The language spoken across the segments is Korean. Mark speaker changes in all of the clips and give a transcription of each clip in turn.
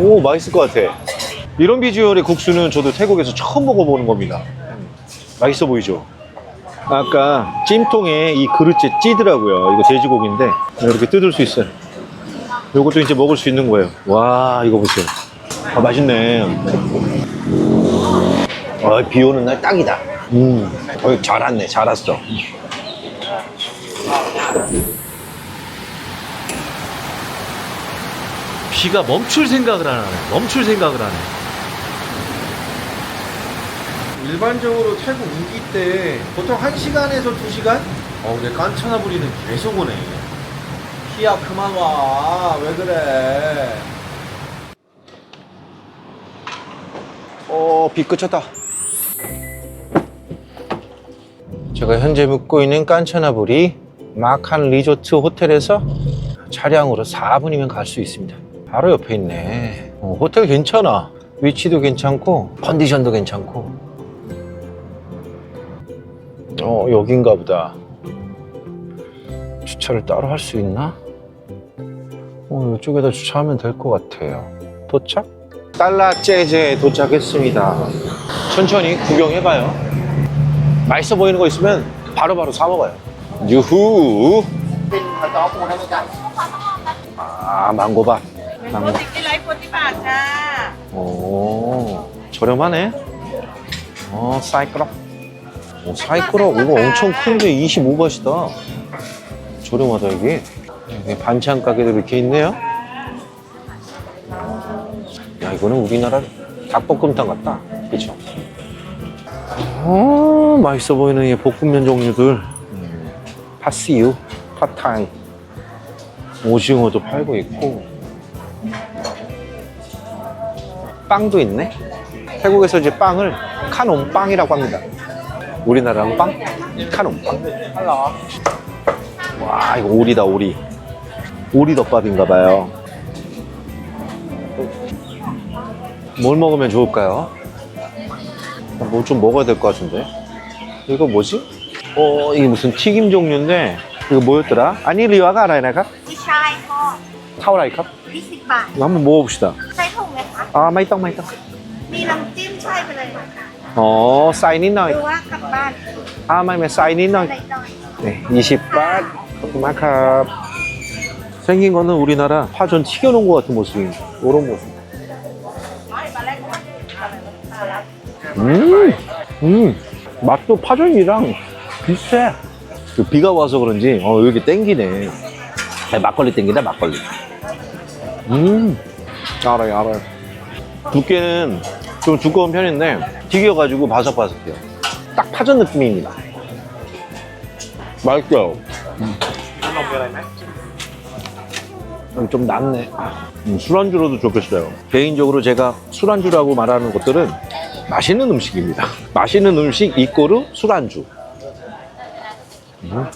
Speaker 1: 오, 맛있을 것 같아. 이런 비주얼의 국수는 저도 태국에서 처음 먹어보는 겁니다. 음, 맛있어 보이죠? 아까 찜통에 이 그릇째 찌더라고요. 이거 돼지고기인데 이렇게 뜯을 수 있어요. 요것도 이제 먹을 수 있는 거예요. 와, 이거 보세요. 아, 맛있네. 아, 비 오는 날 딱이다. 음, 어, 잘 왔네. 잘 왔어.
Speaker 2: 비가 멈출 생각을 안 하네. 멈출 생각을 안 해. 일반적으로 태국 우기 때 보통 1시간에서 2시간? 어, 근데 깐차나 부리는 계속 오네. 피야 그만 와. 왜 그래?
Speaker 1: 어, 비 그쳤다. 제가 현재 묵고 있는 깐차나부리 마칸 리조트 호텔에서 차량으로 4분이면 갈 수 있습니다. 바로 옆에 있네. 어, 호텔 괜찮아. 위치도 괜찮고 컨디션도 괜찮고. 어, 여긴가 보다. 주차를 따로 할 수 있나? 어, 이쪽에다 주차하면 될 것 같아요. 도착? 달라 재즈에 도착했습니다. 천천히 구경해봐요. 맛있어 보이는 거 있으면 바로바로 사 먹어요. 유후. 아 망고밥.
Speaker 3: Cái lấy 40 cha
Speaker 1: 오 저렴하네. 어 사이클럽. 오, 사이클럽 이거 엄청 큰데 25바트다. 저렴하다 이게. 여기 반찬 가게도 이렇게 있네요. 야 이거는 우리나라 닭볶음탕 같다. 그쵸? 어 맛있어 보이는 이 볶음면 종류들. 음, 파스유, 파탕, 오징어도 팔고 있고. 빵도 있네. 태국에서 이제 빵을 카놈빵이라고 합니다. 우리나라는 빵? 카놈빵. 와, 이거 오리다, 오리. 오리 덮밥인가 봐요. 뭘 먹으면 좋을까요? 뭐 좀 먹어야 될 것 같은데. 이거 뭐지? 어, 이게 무슨 튀김 종류인데, 이거 뭐였더라? 아니, 리와가 알아요, 내가?
Speaker 3: พี่ชายทอด
Speaker 1: 타오라이컵?
Speaker 3: 20 บาท
Speaker 1: 이거 한번 먹어봅시다.
Speaker 3: ใส่ถุงไหมคะ
Speaker 1: 아, 마이떡, 마이떡.
Speaker 3: มีน้ำจิ้มใช่ไปเลยค่ะ
Speaker 1: 어, 사인 있나?
Speaker 3: หรือว่ากลับบ้าน
Speaker 1: 아, 마이메 사인 있나?
Speaker 3: ได้หน่อย
Speaker 1: 네, 20밭. 마캅. 생긴 거는 우리나라 파전 튀겨놓은 것 같은 모습입니다. 이런 모습. 음, 음, 맛도 파전이랑 비슷해. 그 비가 와서 그런지, 어, 여기 땡기네. 아, 막걸리 땡기다, 막걸리. 음, 알아요, 알아요. 두께는 좀 두꺼운 편인데, 튀겨가지고 바삭바삭해요. 딱 파전 느낌입니다. 맛있어요. 음, 좀 낫네. 음, 술안주로도 좋겠어요. 개인적으로 제가 술안주라고 말하는 것들은 맛있는 음식입니다. 맛있는 음식 이꼬르 술안주. 음,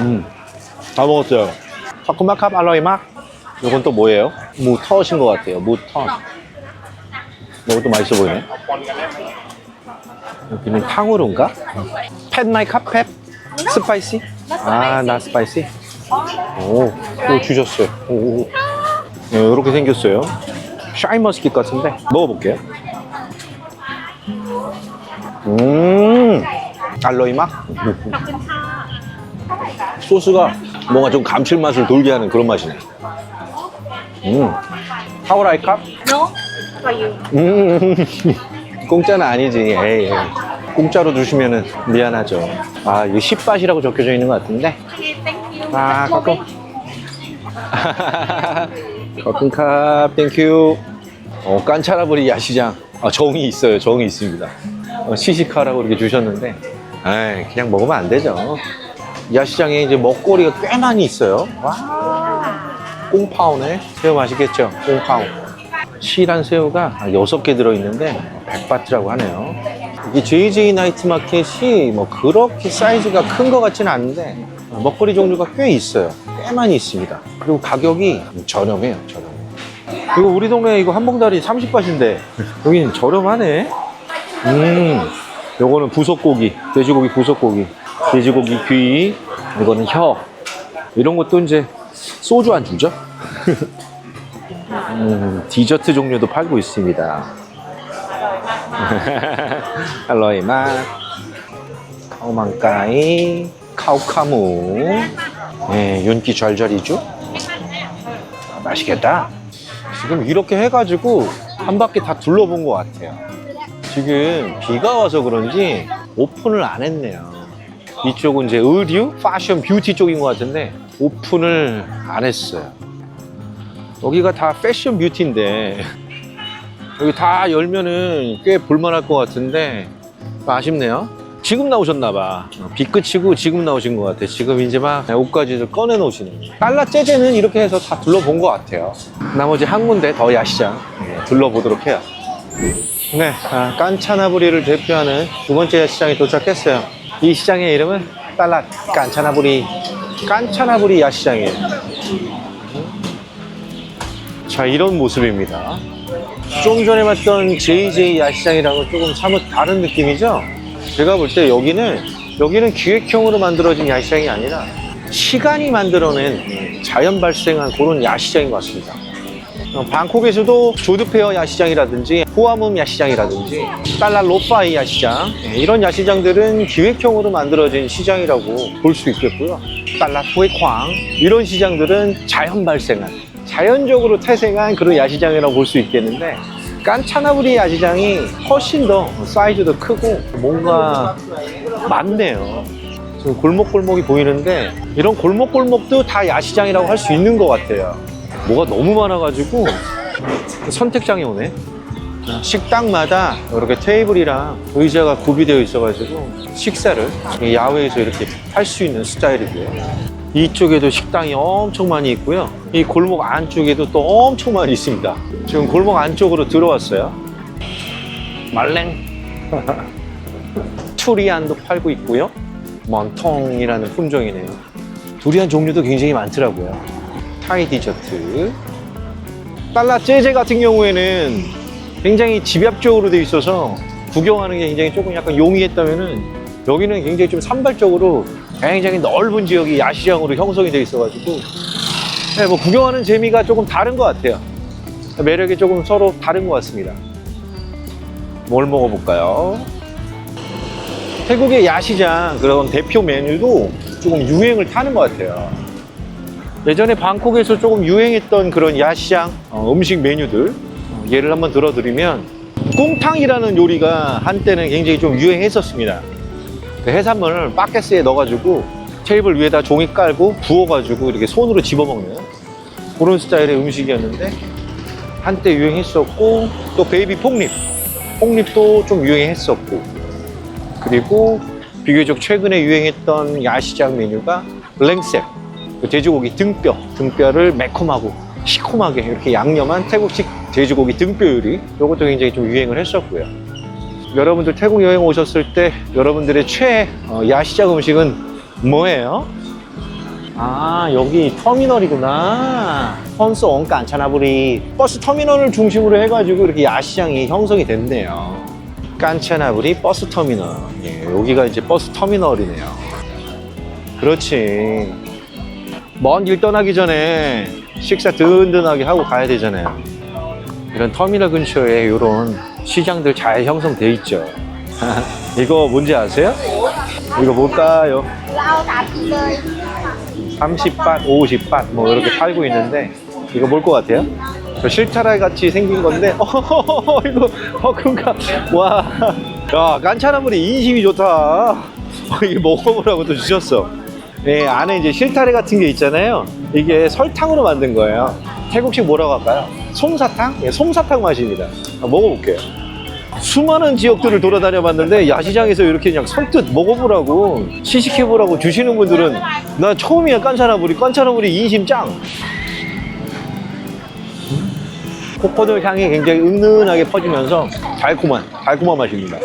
Speaker 1: 음, 다 먹었어요. 파쿠마캅 알로이마. 이건 또 뭐예요? 무터신 것 같아요. 무터. 이것도 맛있어 보이네. 여기는 탕후루인가? 팻마이캅 팻? 스파이시? 아, 나 스파이시? 오, 또 주셨어요. 오, 오. 네, 이렇게 생겼어요. 샤인머스킷 같은데 먹어볼게요. 음, 알로이마. 소스가 뭔가 좀 감칠맛을 돌게 하는 그런 맛이네. 음,
Speaker 3: for you
Speaker 1: 음, 공짜는 아니지. 에이, 에이. 공짜로 주시면은 미안하죠. 아, 이거 10밭이라고 적혀져 있는 것 같은데.
Speaker 3: thank you
Speaker 1: 아, 가끔. 거큰캅, 땡큐. 어, 깐차라버리 야시장. 아, 정이 있어요. 정이 있습니다. 어, 시식하라고 이렇게 주셨는데, 에이, 그냥 먹으면 안 되죠. 야시장에 이제 먹거리가 꽤 많이 있어요. 와, 꽁파오네. 새우 맛있겠죠? 꽁파오. 실한 새우가 6개 들어있는데, 100바트라고 하네요. 이게 JJ 나이트 마켓이 뭐 그렇게 사이즈가 큰 것 같지는 않은데, 먹거리 종류가 꽤 있어요. 꽤 많이 있습니다. 그리고 가격이 저렴해요, 저렴해. 이거 우리 동네 이거 한 봉다리 30바트인데, 여기는 저렴하네. 음, 요거는 부속고기, 돼지고기 부속고기, 돼지고기 귀, 이거는 혀. 이런 것도 이제 소주 안주죠. 음, 디저트 종류도 팔고 있습니다. 할로이 맛. 카오망까이, 카오카무. 네, 윤기 절절이죠? 아, 맛있겠다. 지금 이렇게 해가지고 한 바퀴 다 둘러본 것 같아요. 지금 비가 와서 그런지 오픈을 안 했네요. 이쪽은 이제 의류, 패션, 뷰티 쪽인 것 같은데 오픈을 안 했어요. 여기가 다 패션 뷰티인데 여기 다 열면은 꽤 볼만할 것 같은데 아쉽네요. 지금 나오셨나봐. 비 끝이고 지금 나오신 것 같아. 지금 이제 막 옷가지를 꺼내 놓으시는. 달라 재즈는 이렇게 해서 다 둘러본 것 같아요. 나머지 한 군데 더 야시장 네, 둘러보도록 해요. 네, 아, 깐차나부리를 대표하는 두 번째 야시장에 도착했어요. 이 시장의 이름은 달라 깐차나부리 깐차나부리 야시장이에요. 자, 이런 모습입니다. 좀 전에 봤던 JJ 야시장이랑은 조금 사뭇 다른 느낌이죠? 제가 볼 때 여기는, 여기는 기획형으로 만들어진 야시장이 아니라 시간이 만들어낸 자연 발생한 그런 야시장인 것 같습니다. 어, 방콕에서도 조드페어 야시장이라든지 호아문 야시장이라든지 달라 로파이 야시장 예, 이런 야시장들은 기획형으로 만들어진 시장이라고 볼 수 있겠고요. 달라 후에쾅 이런 시장들은 자연 발생한 자연적으로 태생한 그런 야시장이라고 볼 수 있겠는데 깐차나브리 야시장이 훨씬 더 사이즈도 크고 뭔가 많네요. 지금 골목골목이 보이는데 이런 골목골목도 다 야시장이라고 할 수 있는 것 같아요. 뭐가 너무 많아가지고 선택장에 오네. 식당마다 이렇게 테이블이랑 의자가 구비되어 있어가지고 식사를 이 야외에서 이렇게 할 수 있는 스타일이고요. 이쪽에도 식당이 엄청 많이 있고요. 이 골목 안쪽에도 또 엄청 많이 있습니다. 지금 골목 안쪽으로 들어왔어요. 말랭. 투리안도 팔고 있고요. 먼통이라는 품종이네요. 두리안 종류도 굉장히 많더라고요. 타이 디저트. 달라 재제 같은 경우에는 굉장히 집약적으로 돼 있어서 구경하는 게 굉장히 조금 약간 용이했다면은 여기는 굉장히 좀 산발적으로 굉장히 넓은 지역이 야시장으로 형성이 돼 있어가지고 네, 뭐 구경하는 재미가 조금 다른 것 같아요. 매력이 조금 서로 다른 것 같습니다. 뭘 먹어볼까요? 태국의 야시장 그런 대표 메뉴도 조금 유행을 타는 것 같아요. 예전에 방콕에서 조금 유행했던 그런 야시장 어, 음식 메뉴들 어, 예를 한번 들어드리면 꿍탕이라는 요리가 한때는 굉장히 좀 유행했었습니다. 그 해산물을 바켓스에 넣어가지고 테이블 위에다 종이 깔고 부어가지고 이렇게 손으로 집어먹는 그런 스타일의 음식이었는데 한때 유행했었고 또 베이비 폭립 폭립도 좀 유행했었고 그리고 비교적 최근에 유행했던 야시장 메뉴가 랭셉 그 돼지고기 등뼈 등뼈를 매콤하고 시큼하게 이렇게 양념한 태국식 돼지고기 등뼈 요리. 이것도 굉장히 좀 유행을 했었고요. 여러분들 태국 여행 오셨을 때 여러분들의 최애 어, 야시장 음식은 뭐예요? 아 여기 터미널이구나. 펀스 온가 안차나부리. 버스 터미널을 중심으로 해가지고 이렇게 야시장이 형성이 됐네요. 깐차나부리 버스 터미널. 예, 여기가 이제 버스 터미널이네요. 그렇지. 먼 길 떠나기 전에 식사 든든하게 하고 가야 되잖아요. 이런 터미널 근처에 이런 시장들 잘 형성돼 있죠. 이거 뭔지 아세요? 이거 뭘까요? 30밭, 50밭 뭐 이렇게 팔고 있는데 이거 뭘 것 같아요? 저 실타래 같이 생긴 건데. 어 이거 어 그런가. 와야 깐차나물이 인심이 좋다. 어, 이게 먹어보라고 또 주셨어 예, 안에 이제 실타래 같은 게 있잖아요. 이게 설탕으로 만든 거예요. 태국식 뭐라고 할까요? 솜사탕? 예, 솜사탕 맛입니다. 아, 먹어볼게요. 수많은 지역들을 돌아다녀 봤는데 야시장에서 이렇게 그냥 선뜻 먹어보라고 시식해보라고 주시는 분들은 나 처음이야 깐차나물이. 깐차나물이 인심 짱. 코코넛 향이 굉장히 은은하게 퍼지면서 달콤한 달콤한 맛입니다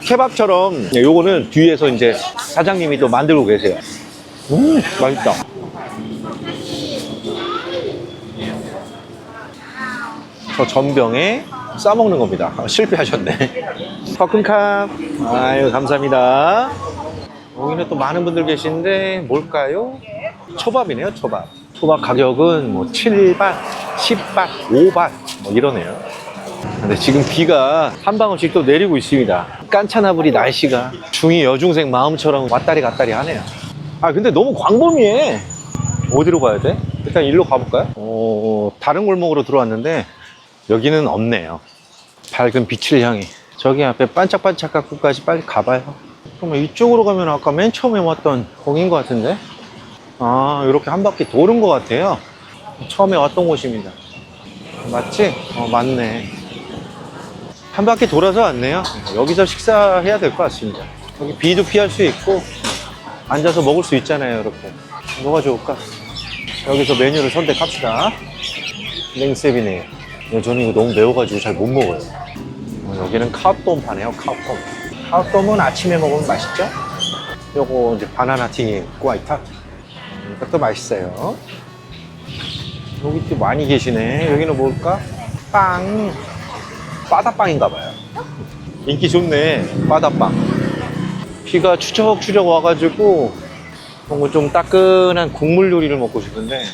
Speaker 1: 케밥처럼 네, 요거는 뒤에서 이제 사장님이 또 만들고 계세요 음 맛있다 저 전병에 싸먹는 겁니다. 아, 실패하셨네. 퍼큰캅. 아유, 감사합니다. 여기는 또 많은 분들 계신데, 뭘까요? 초밥이네요, 초밥. 초밥 가격은 뭐 7바, 10밭, 5밭 뭐 이러네요. 근데 지금 비가 한 방울씩 또 내리고 있습니다. 깐차나불이 날씨가 중이 여중생 마음처럼 왔다리 갔다리 하네요. 아 근데 너무 광범위해. 어디로 가야 돼? 일단 일로 가볼까요? 어, 다른 골목으로 들어왔는데 여기는 없네요. 밝은 빛을 향해 저기 앞에 반짝반짝 갖고까지 빨리 가봐요. 그러면 이쪽으로 가면 아까 맨 처음에 왔던 거긴 것 같은데? 아 이렇게 한 바퀴 도는 것 같아요. 처음에 왔던 곳입니다. 맞지? 어 맞네. 한 바퀴 돌아서 왔네요. 여기서 식사해야 될 것 같습니다. 여기 비도 피할 수 있고 앉아서 먹을 수 있잖아요. 이렇게. 뭐가 좋을까? 여기서 메뉴를 선택합시다. 냉셉이네요. 저는 이거 너무 매워가지고 잘 못 먹어요. 어, 여기는 카우똠 파네요. 카우똠. 카우똠은 아침에 먹으면 맛있죠? 요거 이제 바나나 튀김 꾸아이타. 음, 이것도 맛있어요. 여기 또 많이 계시네. 여기는 뭘까? 빵. 바다빵인가 봐요. 인기 좋네. 바다빵. 비가 추적추적 와가지고 뭔가 좀 따끈한 국물 요리를 먹고 싶은데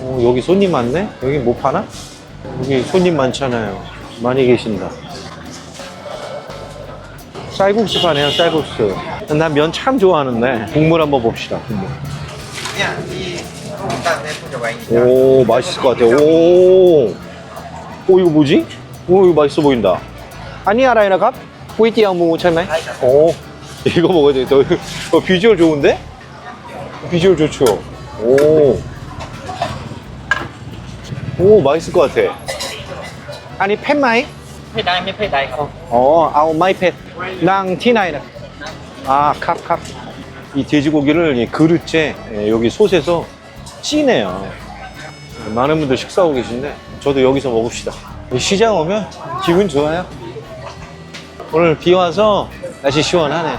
Speaker 1: 어, 여기 손님 많네? 여기 뭐 파나? 여기 손님 많잖아요. 많이 계신다. 쌀국수 파네요, 쌀국수. 난 면 참 좋아하는데 국물 한번 봅시다. 국물. 오 맛있을 것 같아 요. 오, 오 이거 뭐지? 오 이거 맛있어 보인다. 아니 알아요, 갑? 꾸이띠아 무 참네. 오 이거 먹어야 돼. 너 어, 비주얼 좋은데? 비주얼 좋죠. 오, 오 맛있을 것 같아. 아니 팻마이?
Speaker 4: ไม่ได้ไม่ได้ครับ
Speaker 1: 어, 아우 마이 팻. 낭 티나이나. 아, 캅, 캅. 이 돼지고기를 이 그릇째 예, 여기 솥에서 찌네요. 많은 분들 식사하고 계신데 저도 여기서 먹읍시다. 이 시장 오면 기분 좋아요. 오늘 비 와서 날씨 시원하네.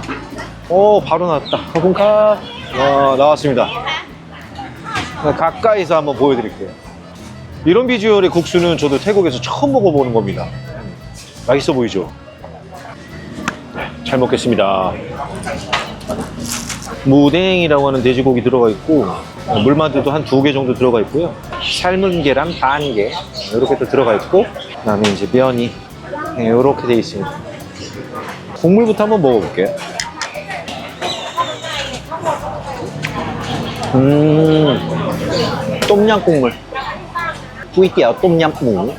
Speaker 1: 오, 바로 나왔다. 커분캅. 와, 나왔습니다. 가까이서 한번 보여드릴게요. 이런 비주얼의 국수는 저도 태국에서 처음 먹어보는 겁니다. 맛있어 보이죠? 잘 먹겠습니다. 무댕이라고 하는 돼지고기 들어가 있고 어, 물만두도 한 두 개 정도 들어가 있고요. 삶은 계란 반개 이렇게 또 들어가 있고 그다음에 이제 면이 이렇게 돼 있습니다. 국물부터 한번 먹어볼게요. 음, 똠양 국물. 꾸이띠아 똠얌무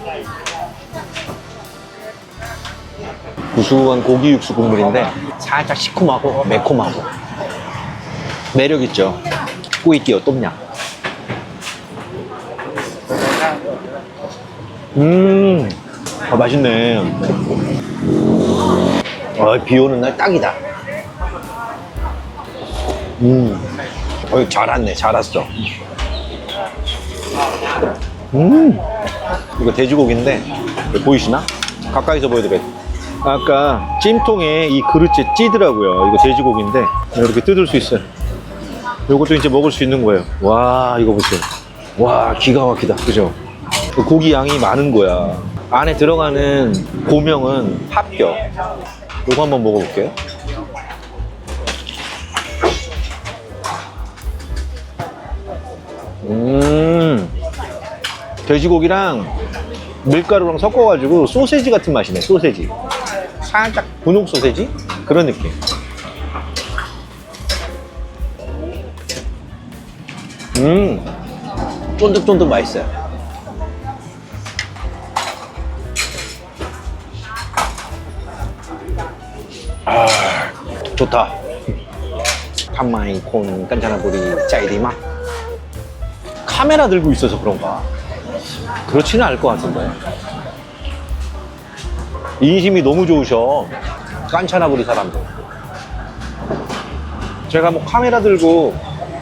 Speaker 1: 구수한 고기 육수 국물인데 살짝 시큼하고 매콤하고 매력 있죠 꾸이띠아 똠얌 음 아, 맛있네 아, 비 오는 날 딱이다 음 어, 잘 왔네 잘 왔어 음, 이거 돼지고기인데 보이시나? 가까이서 보여드려요. 아까 찜통에 이 그릇째 찌더라고요. 이거 돼지고기인데 이렇게 뜯을 수 있어요. 요것도 이제 먹을 수 있는 거예요. 와, 이거 보세요. 와, 기가 막히다. 그죠? 그 고기 양이 많은 거야. 안에 들어가는 고명은 합격. 요거 한번 먹어볼게요. 음. 돼지고기랑 밀가루랑 섞어가지고 소세지 같은 맛이네 소세지 살짝 분홍 소세지 그런 느낌 음 쫀득쫀득 맛있어요 좋다 탐마이 콘 깐차나부리 짜이리마 카메라 들고 있어서 그런가 그렇지는 않을 것 같은데. 인심이 너무 좋으셔. 깐차나부리 사람들. 제가 뭐 카메라 들고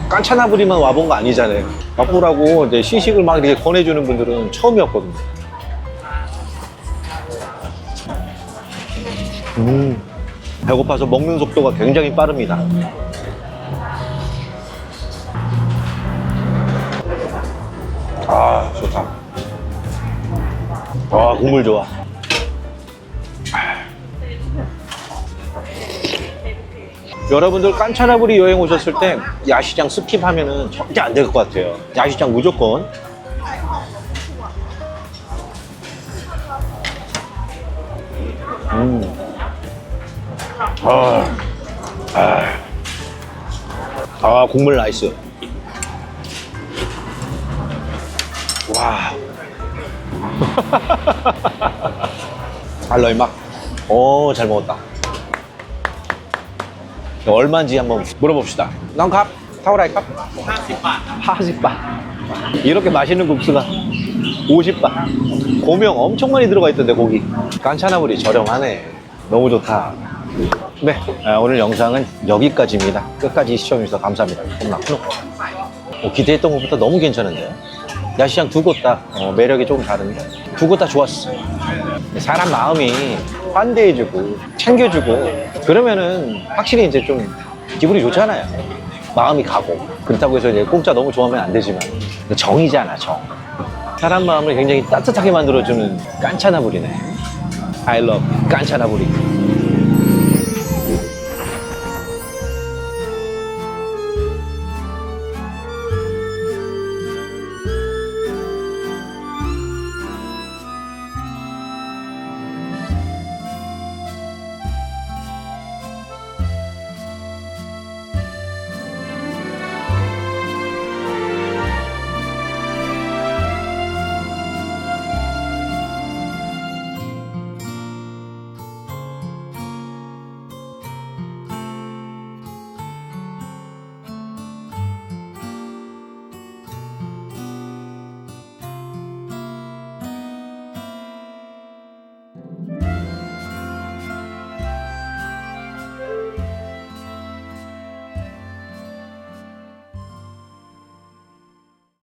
Speaker 1: 깐차나부리만 와본 거 아니잖아요. 맛보라고 이제 시식을 막 이렇게 권해주는 분들은 처음이었거든요. 음, 배고파서 먹는 속도가 굉장히 빠릅니다. 아, 좋다. 와, 국물 좋아. 여러분들 깐차나부리 여행 오셨을 때 야시장 스킵하면은 절대 안 될 것 같아요. 야시장 무조건 아, 아, 아 국물 나이스. 와. 알로이 막. 오, 잘 먹었다. 얼마인지 한번 물어봅시다. 넌캅? 타오라이캅? 50바. 50바. 이렇게 맛있는 국수가 50바. 고명 엄청 많이 들어가 있던데, 고기. 깐차나물이 저렴하네. 너무 좋다. 네, 아, 오늘 영상은 여기까지입니다. 끝까지 시청해주셔서 감사합니다. 어, 기대했던 것보다 너무 괜찮은데요? 야시장 두 곳 다 매력이 조금 다른데 두 곳 다 좋았어. 사람 마음이 환대해주고 챙겨주고 그러면은 확실히 이제 좀 기분이 좋잖아요. 마음이 가고 그렇다고 해서 이제 공짜 너무 좋아하면 안 되지만 정이잖아 정. 사람 마음을 굉장히 따뜻하게 만들어주는 깐차나불이네. I love 깐차나불이.